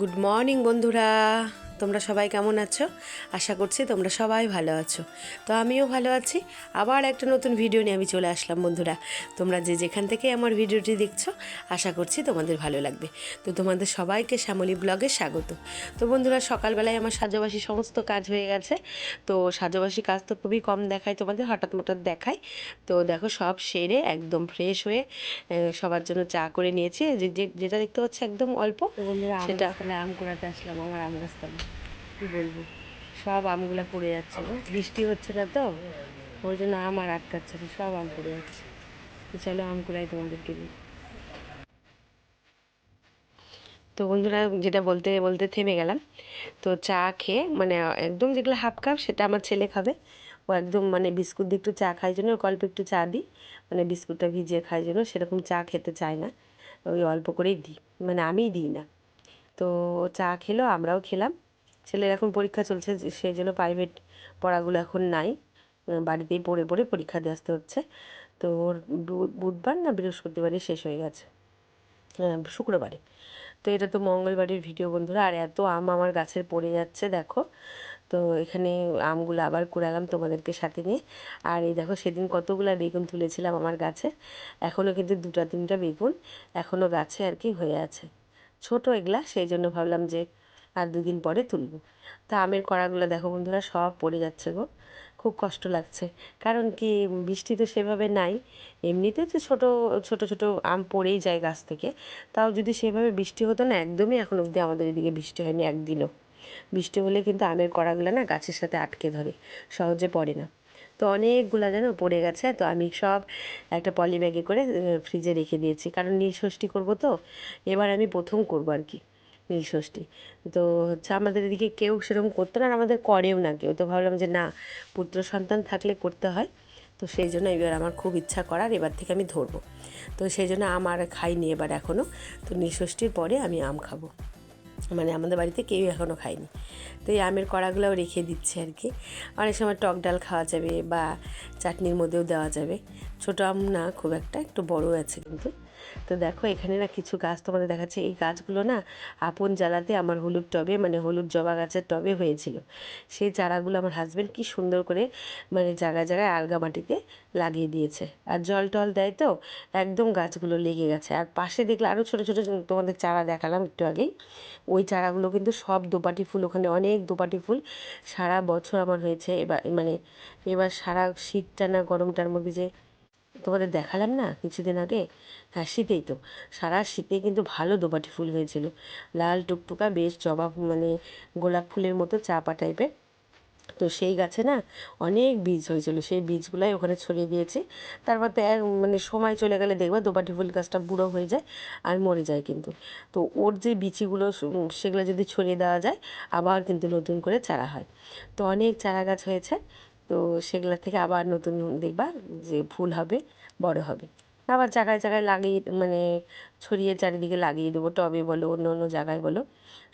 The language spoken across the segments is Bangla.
গুড মর্নিং বন্ধুরা। তোমরা সবাই কেমন আছো? আশা করছি তোমরা সবাই ভালো আছো। তো আমিও ভালো আছি। আবার একটা নতুন ভিডিও নিয়ে আমি চলে আসলাম বন্ধুরা। তোমরা যে যেখান থেকে আমার ভিডিওটি দেখছ আশা করছি তোমাদের ভালো লাগবে। তো তোমাদের সবাইকে শ্যামলী ব্লগে স্বাগত। তো বন্ধুরা সকালবেলায় আমার সাজাবাসি সমস্ত কাজ হয়ে গেছে। তো সাজাবাসি কাজ তো খুবই কম দেখায় তোমাদের হঠাৎ হঠাৎ দেখায়। তো দেখো সব সেরে একদম ফ্রেশ হয়ে সবার জন্য চা করে নিয়েছি। যে যে- যেটা দেখতে হচ্ছে একদম অল্প সেটা- আম কুড়াতে আসলাম আমার আম গাছতলা কী বলব? সব আমগুলো পড়ে যাচ্ছে বৃষ্টি হচ্ছে না তো? ওই জন্য আম আর আটকাচ্ছে না, সব আম পড়ে যাচ্ছে। চলো আম কুড়াই তোমাদেরকে দিই। তো বন্ধুরা, যেটা বলতে বলতে থেমে গেলাম। তো চা খেয়ে মানে একদম যেগুলো হাফ কাপ সেটা আমার ছেলে খাবে। ও একদম মানে বিস্কুট দিয়ে একটু চা খাই জন্য অল্প একটু চা দিই। মানে বিস্কুটটা ভিজিয়ে খাই জন্য, সেরকম চা খেতে চায় না। ওই অল্প করেই দিই। মানে আমিই দিই না। তো চা খেলো, আমরাও খেলাম। ছেলের এখন পরীক্ষা চলছে সেই জন্য প্রাইভেট পড়াগুলো এখন নাই। বাড়িতেই পড়ে পড়ে পরীক্ষা দিয়ে আসতে হচ্ছে। তো ওর বুধবার না বৃহস্পতিবারই শেষ হয়ে গেছে। শুক্রবারে। তো এটা তো মঙ্গলবারের ভিডিও বন্ধুরা। আর এত আম আমার গাছের পড়ে যাচ্ছে, দেখো। তো এখানে আমগুলো আবার কুড়ালাম তোমাদেরকে সাথে নিয়ে। আর এই দেখো, সেদিন কতগুলো বেগুন তুলেছিলাম আমার গাছে। এখনও কিন্তু দুটা, তিনটা বেগুন এখনও গাছে আর কি হয়ে আছে। ছোট এগুলা, সেই জন্য ভাবলাম যে আর দুদিন পরে তুলবো। তা আমের কড়াগুলো দেখো বন্ধুরা, সব পড়ে যাচ্ছে গো। খুব কষ্ট লাগছে। কারণ কি, বৃষ্টি তো সেভাবে নাই। এমনিতে তো ছোটো, ছোট ছোট আম পড়েই যায় গাছ থেকে। তাও যদি সেভাবে বৃষ্টি হতো না, একদমই এখন অবধি আমাদের এদিকে বৃষ্টি হয়নি একদিনও। বৃষ্টি হলে কিন্তু আমের কড়াগুলো না গাছের সাথে আটকে ধরে, সহজে পড়ে না। তো অনেকগুলো যেন পড়ে গেছে, তো আমি সব একটা পলি ব্যাগে করে ফ্রিজে রেখে দিয়েছি। কারণ নিয়ে ষষ্ঠী করব তো, এবার আমি প্রথম করব আর কি। নীল ষষ্ঠী তো হচ্ছে আমাদের এদিকে কেউ সেরকম করতো না আর আমাদের করেও না কেউ। তো ভাবলাম যে না, পুত্র সন্তান থাকলে করতে হয়। তো সেই জন্য এবার আমার খুব ইচ্ছা করার এবার থেকে আমি ধরবো। তো সেই জন্য আম আর খাইনি এবার এখনও তো নীলষষ্ঠীর পরে আমি আম খাব। মানে আমাদের বাড়িতে কেউ এখনও খায়নি। তো এই আমের কড়াগুলোও রেখে দিচ্ছে আর কি। অনেক সময় টক ডাল খাওয়া যাবে বা চাটনির মধ্যেও দেওয়া যাবে। ছোটো আম না খুব একটা, একটু বড় আছে কিন্তু। তো দেখো, এখানে না কিছু গাছ তোমাদের দেখাচ্ছে। এই গাছগুলো না আপন জ্বালাতে আমার হলুদ টবে মানে হলুদ জবা গাছের টবে হয়েছিল। সেই চারাগুলো আমার হাজব্যান্ড কি সুন্দর করে মানে জায়গায় জায়গায় আলগা মাটিতে লাগিয়ে দিয়েছে। আর জল টল দেয় তো, একদম গাছগুলো লেগে গেছে। আর পাশে দেখলে আরও ছোটো ছোটো তোমাদের চারা দেখালাম একটু আগেই। ওই চারাগুলো কিন্তু সব দোপাটি ফুল, ওখানে অনেক দোপাটি ফুল। সারা বছর আমার হয়েছে। এবার মানে এবার সারা শীতটা না গরমটার মধ্যে যে তোমাদের দেখালাম না কিছুদিন আগে? হ্যাঁ শীতেই তো। সারা শীতে কিন্তু ভালো দোপাটি ফুল হয়েছিল। লাল টুকটুকা, বেশ জবা মানে গোলাপ ফুলের মতো চাপা টাইপের তো সেই গাছে না অনেক বীজ হয়েছিল। সেই বীজগুলাই ওখানে ছড়িয়ে দিয়েছি। তারপর মানে সময় চলে গেলে দেখবা দোপাটি ফুল গাছটা বুড়ো হয়ে যায় আর মরে যায় কিন্তু। তো ওর যে বিচিগুলো সেগুলো যদি ছড়িয়ে দেওয়া যায়, আবার কিন্তু নতুন করে চারা হয়। তো অনেক চারা গাছ হয়েছে। তো সেগুলো থেকে আবার নতুন দেখবা যে ফুল হবে, বড় হবে। আবার জায়গায় জায়গায় লাগিয়ে মানে ছড়িয়ে চারিদিকে লাগিয়ে দেবো, টবে বলো, অন্য অন্য জায়গায় বলো,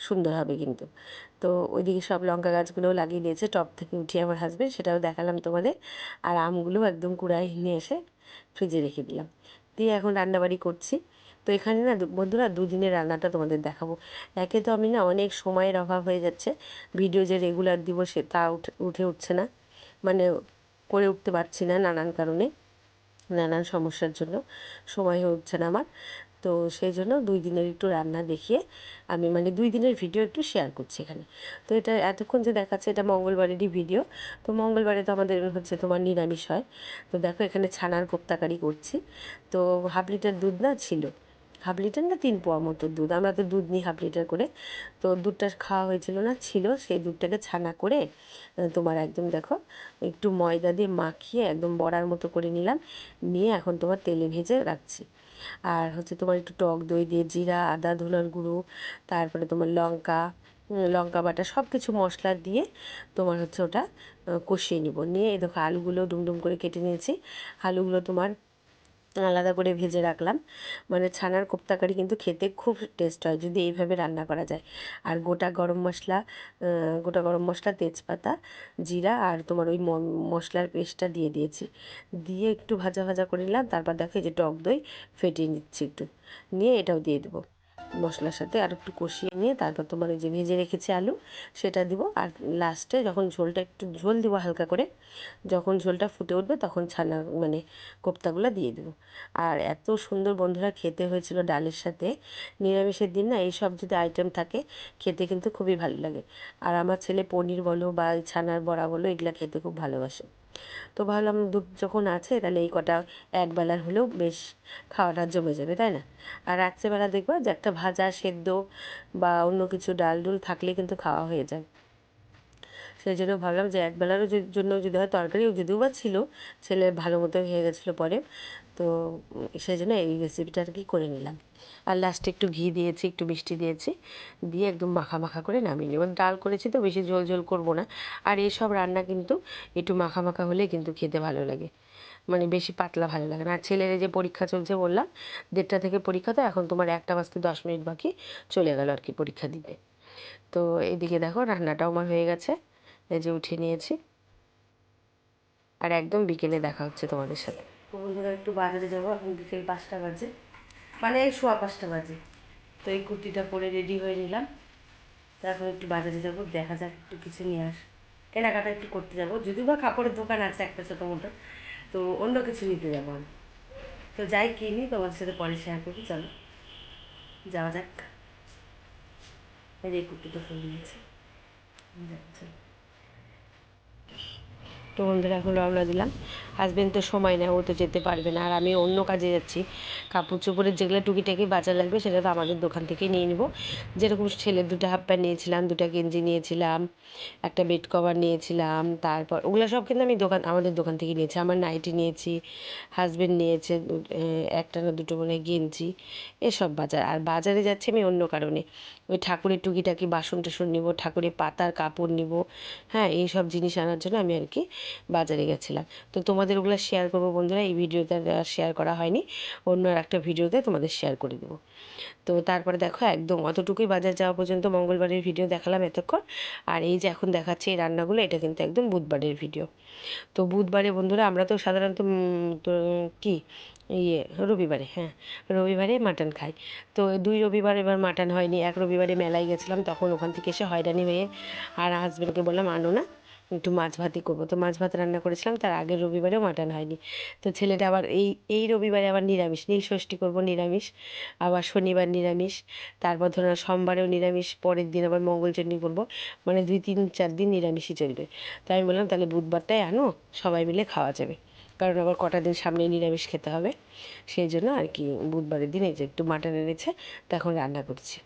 সুন্দর হবে কিন্তু। তো ওইদিকে সব লঙ্কা গাছগুলোও লাগিয়ে দিয়েছে, টব থেকে উঠিয়ে আমার হাজবেন্ড সেটাও দেখালাম তোমাদের। আর আমগুলো একদম কুড়ায় নিয়ে এসে ফ্রিজে রেখে দিলাম। দিয়ে এখন রান্নাবাড়ি করছি। তো এখানে না বন্ধুরা দুদিনের রান্নাটা তোমাদের দেখাবো। একে তো আমি না অনেক সময়ের অভাব হয়ে যাচ্ছে ভিডিও যে রেগুলার দিব সে তা উঠে উঠে উঠছে না। মানে করে উঠতে পারছি না নানান কারণে, নানান সমস্যার জন্য। সময় উঠছে না আমার। তো সেই জন্য দুই দিনের একটু রান্না দেখিয়ে আমি মানে দুই দিনের ভিডিও একটু শেয়ার করছি এখানে। তো এটা এতক্ষণ যে দেখাচ্ছে এটা মঙ্গলবারেরই ভিডিও। তো মঙ্গলবারে তো আমাদের হচ্ছে তোমার নিরামিষ হয়। তো দেখো এখানে ছানার কোপ্তাকারি করছি। তো হাফ লিটার দুধ না ছিল? হাফ লিটার না তিন পোয়া মতো দুধ? আমরা তো দুধ নিই হাফ লিটার করে। তো দুধটা খাওয়া হয়েছিল না, ছিল। সেই দুধটাকে ছানা করে তোমার একদম দেখো, একটু ময়দা দিয়ে মাখিয়ে একদম বড়ার মতো করে নিলাম। নিয়ে এখন তোমার তেলে ভেজে রাখছি। আর হচ্ছে তোমার একটু টক দই দিয়ে জিরা, আদা ধুলার গুঁড়ো, তারপরে তোমার লঙ্কা লঙ্কা বাটা সব কিছু মশলা দিয়ে তোমার হচ্ছে ওটা কষিয়ে নিব। নিয়ে দেখো আলুগুলো ডুমডুম করে কেটে নিয়েছি। আলুগুলো তোমার আলাদা করে ভেজে রাখলাম। মানে ছানার কোপ্তাকারি কিন্তু খেতে খুব টেস্ট হয় যদি এইভাবে রান্না করা যায়। আর গোটা গরম মশলা গোটা গরম মশলা, তেজপাতা, জিরা আর তোমার ওই মশলার পেস্টটা দিয়ে দিয়েছি। দিয়ে একটু ভাজা ভাজা করে নিলাম, তারপর দেখো যে টক দই, ফেটিয়ে নিচ্ছি একটু। নিয়ে এটাও দিয়ে দেবো। মশলার সাথে আর একটু কষিয়ে নিয়ে তারপর তোমার ওই যে ভেজে রেখেছি আলু, সেটা দিব। আর লাস্টে যখন ঝোলটা একটু ঝোল দিব হালকা করে, যখন ঝোলটা ফুটে উঠবে তখন ছানা মানে কোপ্তাগুলো দিয়ে দেবো। আর এত সুন্দর বন্ধুরা খেতে হয়েছিল ডালের সাথে, নিরামিষের দিন না এইসব যদি আইটেম থাকে, খেতে কিন্তু খুবই ভালো লাগে। আর আমার ছেলে পনির বলো বা ছানার বড়া বলো, এগুলো খেতে খুব ভালোবাসে। তো ভাবলাম দুধ যখন আছে তাহলে এই কটা একবেলার হলেও বেশ খাওয়াটা জমে যাবে, তাই না? আর রাত্রেবেলা দেখবা যে একটা ভাজা, সেদ্ধ বা অন্য কিছু ডাল ডুল থাকলে কিন্তু খাওয়া হয়ে যায়। সেই জন্য ভাবলাম যে একবেলারও জন্য যদি হয় তরকারিও যদিও বা ছিল, ছেলে ভালো মতো হয়ে গেছিল পরে তো সেই জন্য এই রেসিপিটা আর কি করে নিলাম। আর লাস্টে একটু ঘি দিয়েছি, একটু মিষ্টি দিয়েছি, দিয়ে একদম মাখা মাখা করে নামিয়ে নেব। ডাল করেছি তো, বেশি ঝোল ঝোল করব না। আর এইসব রান্না কিন্তু একটু মাখা মাখা হলে কিন্তু খেতে ভালো লাগে। মানে বেশি পাতলা ভালো লাগে না। আর ছেলের যে পরীক্ষা চলছে বললাম, দেড়টা থেকে পরীক্ষা তো, এখন তোমার একটা বাজতে দশ মিনিট বাকি, চলে গেল আর কি পরীক্ষা দিতে। তো এদিকে দেখো রান্নাটাও আমার হয়ে গেছে, এই যে উঠিয়ে নিয়েছি। আর একদম বিকেলে দেখা হচ্ছে তোমাদের সাথে। বন্ধুরা একটু বাজারে যাব, এখন বিকেল পাঁচটা বাজে। মানে এই সোয়া পাঁচটা বাজে। তো এই কুর্তিটা পরে রেডি হয়ে নিলাম। তারপর একটু বাজারে যাব, দেখা যাক একটু কিছু নিয়ে আস। কেনাকাটা একটু করতে যাব, যদিও বা কাপড়ের দোকান আছে একটা ছোটো মোটো। তো অন্য কিছু নিতে যাব আমি। তো যাই কিনি, তোমাদের সাথে পরে শেয়ার করবি, চলো। যাওয়া যাক। এই কুর্তিটা ফুল নিয়েছি। চলো। তো বন্ধুরা, এখন রওনা দিলাম। হাজবেন্ড তো সময় নেয়, ও তো যেতে পারবে না। আর আমি অন্য কাজে যাচ্ছি। কাপড় চোপড়ের যেগুলো টুকিটাকি বাজার লাগবে, সেটা তো আমাদের দোকান থেকেই নিয়ে নেব। যেরকম ছেলের দুটো হাফ প্যান্ট নিয়েছিলাম, দুটো গেঞ্জি নিয়েছিলাম, একটা বেড কভার নিয়েছিলাম, তারপর ওগুলো সব কিন্তু আমি দোকান, আমাদের দোকান থেকে নিয়েছি। আমার নাইটি নিয়েছি হাজবেন্ড নিয়েছে একটা না দুটো মানে গেঞ্জি, এসব বাজার। আর বাজারে যাচ্ছি আমি অন্য কারণে। ওই ঠাকুরের টুকিটাকি বাসন টাসন নেব, ঠাকুরের পাতার কাপড় নেব হ্যাঁ এই সব জিনিস আনার জন্য আমি আর কি বাজারে গেছিলাম। তো তোমাদের ওগুলো শেয়ার করব বন্ধুরা, এই ভিডিওতে আর শেয়ার করা হয়নি, অন্য একটা ভিডিওতে তোমাদের শেয়ার করে দেবো। তো তারপরে দেখো, একদম অতটুকুই বাজার যাওয়া পর্যন্ত মঙ্গলবারের ভিডিও দেখালাম এতক্ষণ, আর এই যে এখন দেখাচ্ছে এই রান্নাগুলো, এটা কিন্তু একদম বুধবারের ভিডিও। তো বুধবারে বন্ধুরা, আমরা তো সাধারণত কি ইয়ে রবিবারে হ্যাঁ রবিবারে মাটন খাই। তো দুই রবিবার এবার মাটন হয়নি, এক রবিবারে মেলায় গেছিলাম, তখন ওখান থেকে এসে হয়রানি হয়ে আর হাজবেন্ডকে বললাম, আনো না, একটু মাছ ভাতই করব। তো মাছ ভাত রান্না করেছিলাম, তার আগের রবিবারেও মাটন হয়নি। তো ছেলেটা আবার এই এই রবিবারে আবার নিরামিষ, নীল ষষ্ঠী করব নিরামিষ, আবার শনিবার নিরামিষ, তারপর ধরো সোমবারেও নিরামিষ, পরের দিন আবার মঙ্গলচণ্ডী করব মানে দুই, তিন, চার দিন নিরামিষই চলবে। তাই আমি বললাম, তাহলে বুধবারটাই আনো, সবাই মিলে খাওয়া যাবে। কারণ আবার কটা দিন সামনে নিরামিষ খেতে হবে। সেই জন্য আর কি বুধবারের দিন এই যে একটু মাটন এনেছে, তো এখন রান্না করছি।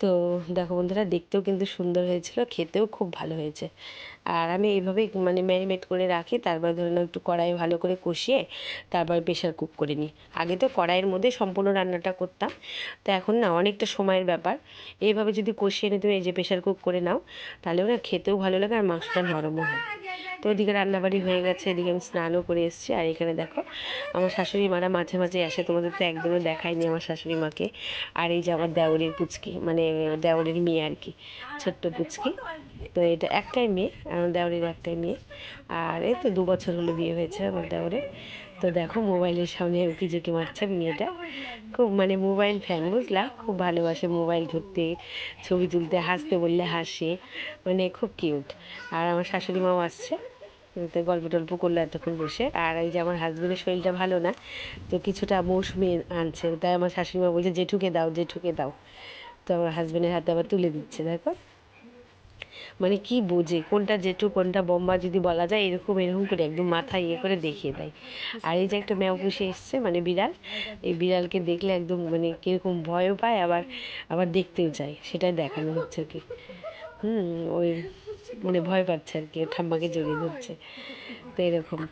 তো দেখো বন্ধুরা, দেখতেও কিন্তু সুন্দর হয়েছিল, খেতেও খুব ভালো হয়েছে। আর আমি এইভাবেই মানে ম্যারিনেট করে রাখি, তারপর ধরে নাও একটু কড়াই ভালো করে কষিয়ে তারপর প্রেশার কুক করে নিই। আগে তো কড়াইয়ের মধ্যে সম্পূর্ণ রান্নাটা করতাম, তো এখন না অনেকটা সময়ের ব্যাপার। এইভাবে যদি কষিয়ে নিয়ে তুমি এই যে প্রেশার কুক করে নাও তাহলে না খেতেও ভালো লাগে আর মাংসটা নরমও হয়। তো ওদিকে রান্নাবাড়ি হয়ে গেছে, এদিকে আমি স্নানও করে এসেছি। আর এখানে দেখো, আমার শাশুড়ি মারা মাঝে মাঝে আসে তোমাদের তো একদমই দেখায়নি আমার শাশুড়ি মাকে। আর এই যে আমার দেওরের পুচকি মানে দেওরের মেয়ে আর কি ছোট্ট পুচকি তো এটা একটাই মেয়ে আমার দেওরের একটাই মেয়ে। আর এই তো দু বছর হলো বিয়ে হয়েছে আমার দেওরের তো দেখো মোবাইলের সামনে উকি ঝুঁকি মারছে মেয়েটা। খুব মানে মোবাইল ফ্যান বুঝলা? খুব ভালোবাসে মোবাইল ধরতে ছবি তুলতে হাসতে বললে হাসে। মানে খুব কিউট। আর আমার শাশুড়ি মাও আসছে। তো গল্প টল্প করল এতক্ষণ বসে। আর এই যে আমার হাজবেন্ডের শরীরটা ভালো না তো কিছুটা মৌসুমি আনছে। তাই আমার শাশুড়ি মা বলছে জেঠুকে দাও জেঠুকে দাও। তো আমার হাজবেন্ডের হাতে আবার তুলে দিচ্ছে, দেখো। মানে কি বোঝে, কোনটা জেঠু, কোনটা বোম্বা যদি বলা যায় এরকম এরকম করে একদম মাথায় ইয়ে করে দেখিয়ে দেয়। আর এই যে একটা ম্যাও পুষে এসছে মানে বিড়াল, এই বিড়ালকে দেখলে একদম মানে কীরকম ভয়ও পায়, আবার আবার দেখতেও চায়। সেটাই দেখানো হচ্ছে কি হুম, ওই মানে ভয় পাচ্ছে আর কি ঠাম্মাকে জড়িয়ে ধরছে। তো এরকম।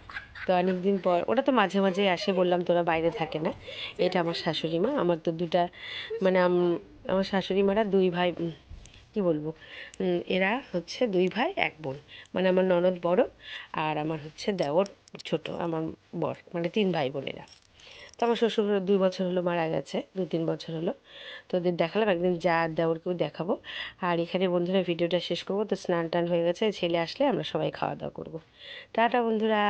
তো অনেকদিন পর, ওটা তো মাঝে মাঝে আসে, বললাম তোরা বাইরে থাকে না। এটা আমার শাশুড়ি মা, আমার তো দুটা মানে আম- আমার শাশুড়ি মারা দুই ভাই কি বলব? এরা হচ্ছে দুই ভাই, এক বোন। মানে আমার ননদ বড়, আর আমার হচ্ছে দেওর ছোট, আমার বর মানে তিন ভাই বোনেরা। তো আমার শ্বশুর দুই বছর হলো মারা গেছে দু তিন বছর হলো। তো ওদের দেখালাম, একদিন যা দেওয়ারকেও দেখাবো। আর এখানে বন্ধুরা, ভিডিওটা শেষ করব। তো স্নান টান হয়ে গেছে, ছেলে আসলে আমরা সবাই খাওয়া দাওয়া করব। টাটা বন্ধুরা!